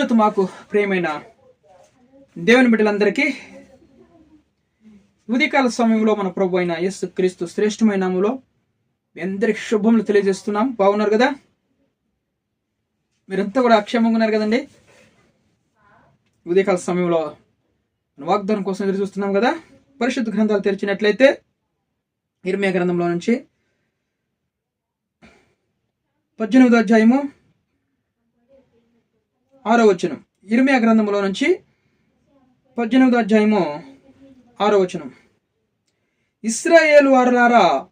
అత్యున్నత మాకు ప్రేమైన దేవుని బిడ్డలందరికీ ఉదయకాల సమయంలో మన ప్రభు అయిన యేసు క్రీస్తు శ్రేష్టమైన నామములో మీ అందరికి శుభములు తెలియజేస్తున్నాం. బాగున్నారు కదా? మీరంతా కూడా అక్షేమంగా ఉన్నారు కదండి? ఉదయకాల సమయంలో వాగ్దానం కోసం ఎదురు చూస్తున్నాం కదా? పరిశుద్ధ గ్రంథాలు తెరిచినట్లయితే ఇర్మియా గ్రంథంలో నుంచి పద్దెనిమిదో అధ్యాయము ఆరో వచనం. ఇరిమియా గ్రంథంలో నుంచి పద్దెనిమిదో అధ్యాయము ఆరో వచనం. ఇస్రాయేలు వారులారా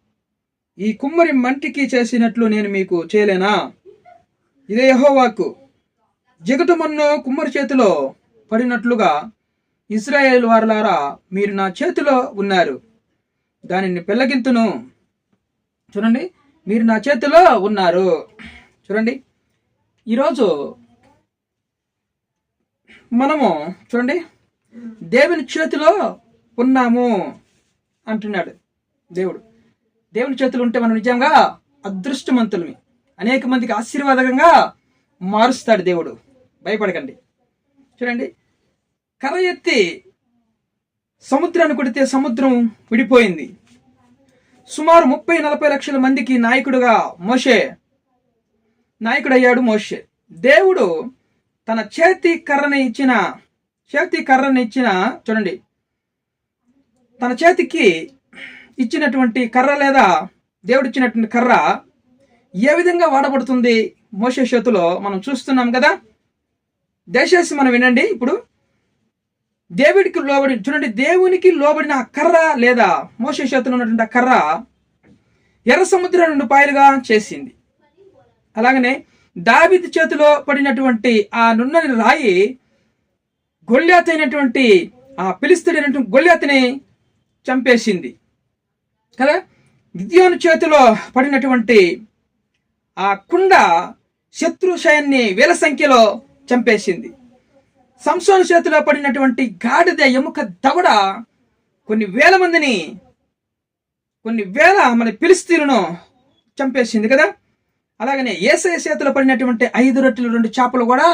ఈ కుమ్మరి మంటికి చేసినట్లు నేను మీకు చేయలేనా? ఇదే యహోవాకు. జగటు మన్ను కుమ్మరి చేతిలో పడినట్లుగా ఇస్రాయేల్ వారులారా మీరు నా చేతిలో ఉన్నారు. దానిని పెళ్ళగింతును. చూడండి మీరు నా చేతిలో ఉన్నారు. చూడండి ఈరోజు మనము చూడండి దేవుని చేతిలో ఉన్నాము అంటున్నాడు దేవుడు. దేవుని చేతులు ఉంటే మనం నిజంగా అదృష్టవంతులమి. అనేక మందికి ఆశీర్వాదకంగా మారుస్తాడు దేవుడు. భయపడకండి. చూడండి కర్ర ఎత్తి సముద్రాన్ని కొడితే సముద్రం విడిపోయింది. సుమారు ముప్పై నలభై లక్షల మందికి నాయకుడుగా మోషే నాయకుడయ్యాడు మోషే. దేవుడు తన చేతి కర్రని ఇచ్చిన చేతి కర్రని ఇచ్చిన చూడండి. తన చేతికి ఇచ్చినటువంటి కర్ర లేదా దేవుడిచ్చినటువంటి కర్ర ఏ విధంగా వాడబడుతుంది? మోసే చేతిలో మనం చూస్తున్నాం కదా. దయచేసి మనం వినండి ఇప్పుడు. దేవుడికి లోబడి చూడండి దేవునికి లోబడిన కర్ర లేదా మోసే చేతిలో ఉన్నటువంటి కర్ర ఎర్ర సముద్రం రెండు పాయలుగా చేసింది. అలాగనే దావిది చేతిలో పడినటువంటి ఆ నున్నని రాయి గొల్లాత్ అయినటువంటి ఆ పిలిస్తుడైనటువంటి గొల్లాతిని చంపేసింది. కదా? గిద్యోను చేతిలో పడినటువంటి ఆ కుండ శత్రు వేల సంఖ్యలో చంపేసింది. సంసోను చేతిలో పడినటువంటి గాడిద ఎముక దవడ కొన్ని వేల మందిని కొన్ని వేల మన పిలిస్తీరును చంపేసింది కదా? అలాగనే ఏసఐ చేతిలో పడినటువంటి ఐదు రొట్టెలు రెండు చేపలు కూడా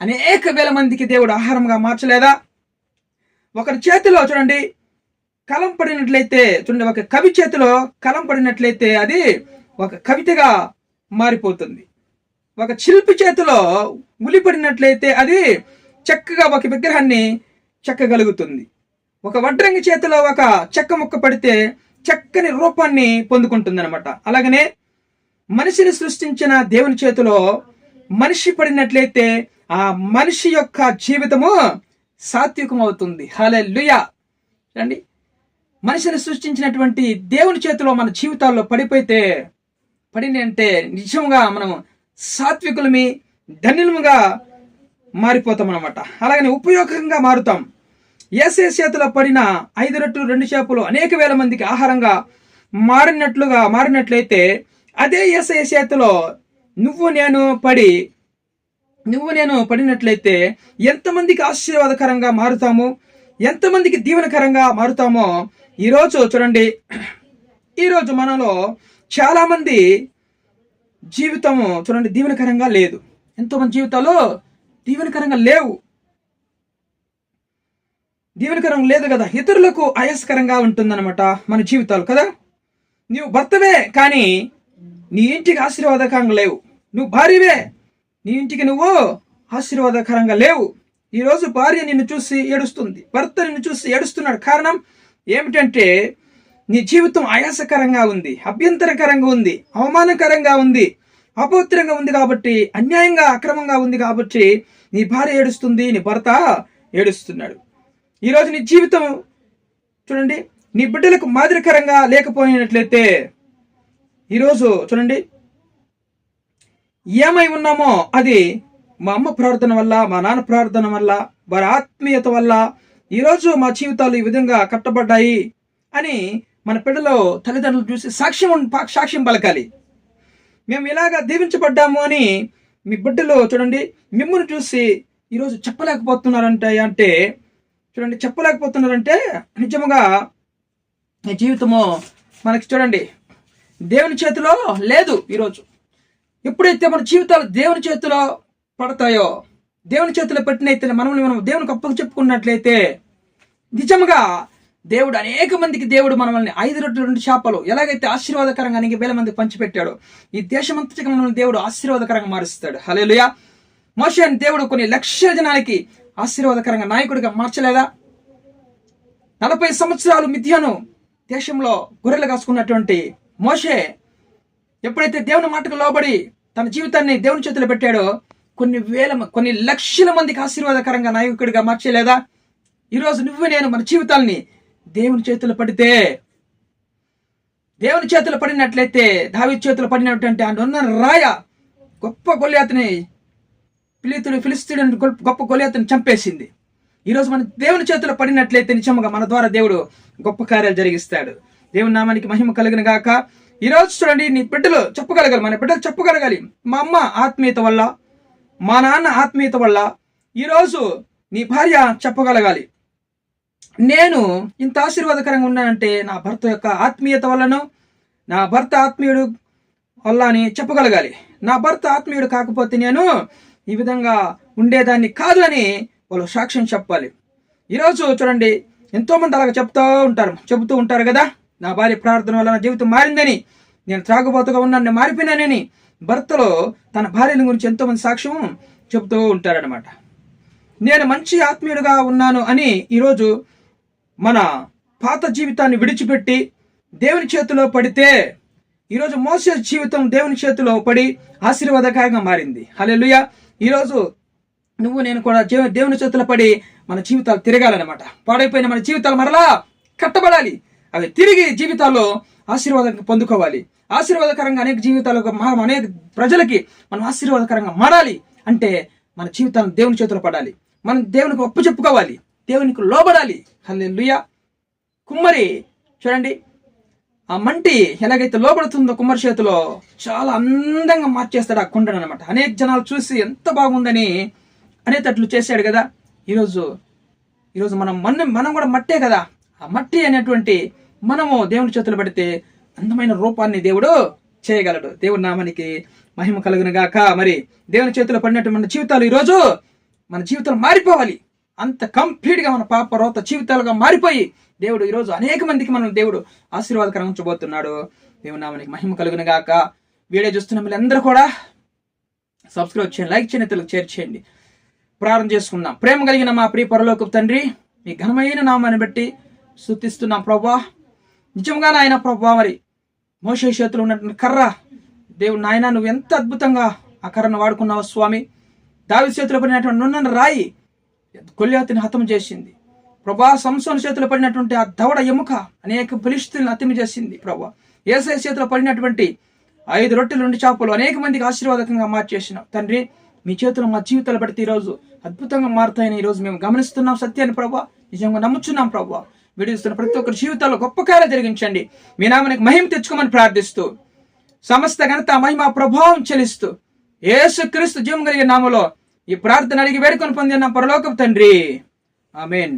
అనేక వేల మందికి దేవుడు ఆహారంగా మార్చలేదా? ఒకరి చేతిలో చూడండి కలం పడినట్లయితే చూడండి ఒక కవి చేతిలో కలం పడినట్లయితే అది ఒక కవితగా మారిపోతుంది. ఒక శిల్పి చేతిలో ఉలి పడినట్లయితే అది చక్కగా ఒక విగ్రహాన్ని చెక్కగలుగుతుంది. ఒక వడ్రంగి చేతిలో ఒక చెక్క ముక్క పడితే చక్కని రూపాన్ని పొందుకుంటుంది అనమాట అలాగనే మనిషిని సృష్టించిన దేవుని చేతిలో మనిషి పడినట్లయితే ఆ మనిషి యొక్క జీవితము సాత్వికం అవుతుంది హలే రండి. మనిషిని సృష్టించినటువంటి దేవుని చేతిలో మన జీవితాల్లో పడిపోయితే పడింది అంటే నిజంగా మనం సాత్వికులమి ధన్యులముగా మారిపోతాం అనమాట అలాగనే ఉపయోగంగా మారుతాం. ఏసే చేతిలో పడిన ఐదు రొట్టెలు రెండు చేపలు అనేక వేల మందికి ఆహారంగా మారినట్లుగా మారినట్లయితే అదే ఎస్ఐ చేతిలో నువ్వు నేను పడి నువ్వు నేను పడినట్లయితే ఎంతమందికి ఆశీర్వాదకరంగా మారుతాము? ఎంతమందికి దీవెనకరంగా మారుతామో? ఈరోజు చూడండి. ఈరోజు మనలో చాలామంది జీవితము చూడండి దీవెనకరంగా లేదు. ఎంతోమంది జీవితాలు దీవెనకరంగా లేవు. దీవెనకరం లేదు కదా. ఇతరులకు ఆయాసకరంగా ఉంటుందన్నమాట మన జీవితాలు కదా. నువ్వు భర్తవే కానీ నీ ఇంటికి ఆశీర్వాదకరంగా లేవు. నువ్వు భార్యవే. నీ ఇంటికి నువ్వు ఆశీర్వాదకరంగా లేవు. ఈరోజు భార్య నిన్ను చూసి ఏడుస్తుంది. భర్త నిన్ను చూసి ఏడుస్తున్నాడు. కారణం ఏమిటంటే నీ జీవితం ఆయాసకరంగా ఉంది అభ్యంతరకరంగా ఉంది అవమానకరంగా ఉంది అపవిత్రంగా ఉంది కాబట్టి అన్యాయంగా అక్రమంగా ఉంది కాబట్టి నీ భార్య ఏడుస్తుంది నీ భర్త ఏడుస్తున్నాడు. ఈరోజు నీ జీవితం చూడండి నీ బిడ్డలకు మాదిరికరంగా లేకపోయినట్లయితే ఈరోజు చూడండి. ఏమై ఉన్నామో అది మా అమ్మ ప్రార్థన వల్ల మా నాన్న ప్రార్థన వల్ల వారి ఆత్మీయత వల్ల ఈరోజు మా జీవితాలు ఈ విధంగా కట్టబడ్డాయి అని మన పిల్లలు తల్లిదండ్రులు చూసి సాక్ష్యం సాక్ష్యం పలకాలి. మేము ఇలాగా దీవించబడ్డాము అని మీ బిడ్డలు చూడండి మిమ్మల్ని చూసి ఈరోజు చెప్పలేకపోతున్నారంటే అంటే చూడండి చెప్పలేకపోతున్నారంటే నిజముగా జీవితము మనకి చూడండి దేవుని చేతిలో లేదు ఈరోజు. ఎప్పుడైతే మన జీవితాలు దేవుని చేతిలో పడతాయో దేవుని చేతిలో పెట్టినైతే మనల్ని మనం దేవునికి అప్పకు చెప్పుకున్నట్లయితే నిజంగా దేవుడు అనేక మందికి దేవుడు మనల్ని ఐదు రొట్టెలు రెండు చేపలు ఎలాగైతే ఆశీర్వాదకరంగా అనేక వేల మంది పంచిపెట్టాడు ఈ దేశమంతటికి మనల్ని దేవుడు ఆశీర్వాదకరంగా మారుస్తాడు. హలేలుయా మోషన్ దేవుడు కొన్ని లక్షల జనాలకి ఆశీర్వాదకరంగా నాయకుడిగా మార్చలేదా? నలభై సంవత్సరాలు మిథ్యను దేశంలో గొర్రెలు కాసుకున్నటువంటి మోషే ఎప్పుడైతే దేవుని మాటకు లోబడి తన జీవితాన్ని దేవుని చేతిలో పెట్టాడో కొన్ని వేల కొన్ని లక్షల మందికి ఆశీర్వాదకరంగా నాయకుడిగా మార్చలేదా? ఈరోజు నువ్వు నేను మన జీవితాల్ని దేవుని చేతులు పడితే దేవుని చేతులు పడినట్లయితే దావి చేతిలో పడినటువంటి ఆ ఉన్న రాయ గొప్ప గొల్యాతని పిలితుడు ఫిలిస్తీన్ గొప్ప గొలియాతను చంపేసింది. ఈరోజు మన దేవుని చేతిలో పడినట్లయితే నిజంగా మన ద్వారా దేవుడు గొప్ప కార్యాలు జరిగిస్తాడు. దేవుని నామానికి మహిమ కలిగిన గాక. ఈరోజు చూడండి నీ బిడ్డలు చెప్పగలగాలి మన బిడ్డలు చెప్పగలగాలి. మా అమ్మ ఆత్మీయత వల్ల మా నాన్న ఆత్మీయత వల్ల ఈరోజు నీ భార్య చెప్పగలగాలి. నేను ఇంత ఆశీర్వాదకరంగా ఉన్నానంటే నా భర్త యొక్క ఆత్మీయత వల్లను నా భర్త ఆత్మీయుడు వల్ల అని చెప్పగలగాలి. నా భర్త ఆత్మీయుడు కాకపోతే నేను ఈ విధంగా ఉండేదాన్ని కాదు అని వాళ్ళు సాక్ష్యం చెప్పాలి. ఈరోజు చూడండి ఎంతోమంది అలాగ చెప్తూ ఉంటారు చెబుతూ ఉంటారు కదా. నా భార్య ప్రార్థన వల్ల నా జీవితం మారిందని నేను త్రాగుబోతుగా ఉన్నాను నేను మారిపోయినానని భర్తలో తన భార్యల గురించి ఎంతోమంది సాక్ష్యం చెబుతూ ఉంటారనమాట నేను మంచి ఆత్మీయుడిగా ఉన్నాను అని ఈరోజు మన పాత జీవితాన్ని విడిచిపెట్టి దేవుని చేతిలో పడితే ఈరోజు మోసే జీవితం దేవుని చేతిలో పడి ఆశీర్వాదకరంగా మారింది. హల్లెలూయా! ఈరోజు నువ్వు నేను కూడా జీవ- దేవుని చేతిలో పడి మన జీవితాలు తిరగాలన్నమాట. పాడైపోయిన మన జీవితాలు మరలా కట్టబడాలి. అవి తిరిగి జీవితాల్లో ఆశీర్వాదం పొందుకోవాలి. ఆశీర్వాదకరంగా అనేక జీవితాలకు మనం అనేక ప్రజలకి మనం ఆశీర్వాదకరంగా మారాలి అంటే మన జీవితాన్ని దేవుని చేతిలో పడాలి. మనం దేవునికి ఒప్పు చెప్పుకోవాలి. దేవునికి లోబడాలి. హల్లెలూయా. కుమ్మరి చూడండి. ఆ మంటి ఎలాగైతే లోపడుతుందో కుమ్మరి చేతిలో చాలా అందంగా మార్చేస్తాడు ఆ కుండను అనమాట అనేక జనాలు చూసి ఎంత బాగుందని అనేటట్లు చేశాడు కదా. ఈరోజు ఈరోజు మనం మన మనం కూడా మట్టే కదా. ఆ మట్టి అనేటువంటి మనము దేవుని చేతులు పెడితే అందమైన రూపాన్ని దేవుడు చేయగలడు. దేవుడి నామానికి మహిమ కలుగును గాక మరి దేవుని చేతిలో పడినట్టు మన జీవితాలు ఈరోజు మన జీవితాలు మారిపోవాలి. అంత కంప్లీట్గా మన పాప రోత జీవితాలుగా మారిపోయి దేవుడు ఈరోజు అనేక మందికి మనం దేవుడు ఆశీర్వాదకరం ఉంచబోతున్నాడు. దేవుని నామానికి మహిమ కలుగును గాక వీడియో చూస్తున్న మీరందరూ కూడా సబ్స్క్రైబ్ చేయండి లైక్ చేయండి తెలుగు షేర్ చేయండి. ప్రారంభం చేసుకుందాం. ప్రేమ కలిగిన మా ప్రియ పరలోకపు తండ్రి మీ ఘనమైన నామాన్ని బట్టి శుద్ధిస్తున్నాం ప్రభా నిజంగా నాయన ప్రభా మరి మోసే చేతిలో ఉన్నటువంటి కర్ర. దేవుడు నాయన నువ్వు ఎంత అద్భుతంగా ఆ కర్రను వాడుకున్నావు స్వామి. దావి చేతిలో పడినటువంటి నున్న రాయి గొల్యాతిని హతం చేసింది. ప్రభా సంసోన్ చేతిలో పడినటువంటి ఆ దవడ ఎముక అనేక ఫిలిస్తీన్లను హత్యం చేసింది ప్రభా. ఏసఐ చేతిలో పడినటువంటి ఐదు రొట్టెలు రెండు చేపలు అనేక మందికి ఆశీర్వాదకంగా మార్చేసిన తండ్రి మీ చేతులు మా జీవితాలు పడితే ఈరోజు అద్భుతంగా మారుతాయని ఈరోజు మేము గమనిస్తున్నాం సత్యాన్ని ప్రభా. నిజంగా నమ్ముచున్నాం ప్రభా. విడిస్తున్న ప్రతి ఒక్కరి జీవితాల్లో గొప్ప కార్యం జరిగించండి. మీ నామానికి మహిమ తెచ్చుకోమని ప్రార్థిస్తూ సమస్త ఘనత మహిమ ప్రభావం చెల్లిస్తూ ఏసు క్రీస్తు జీవం కలిగిన నామలో ఈ ప్రార్థన అడిగి వేడుకొని పొందిన పరలోకపు తండ్రి. ఆమెన్.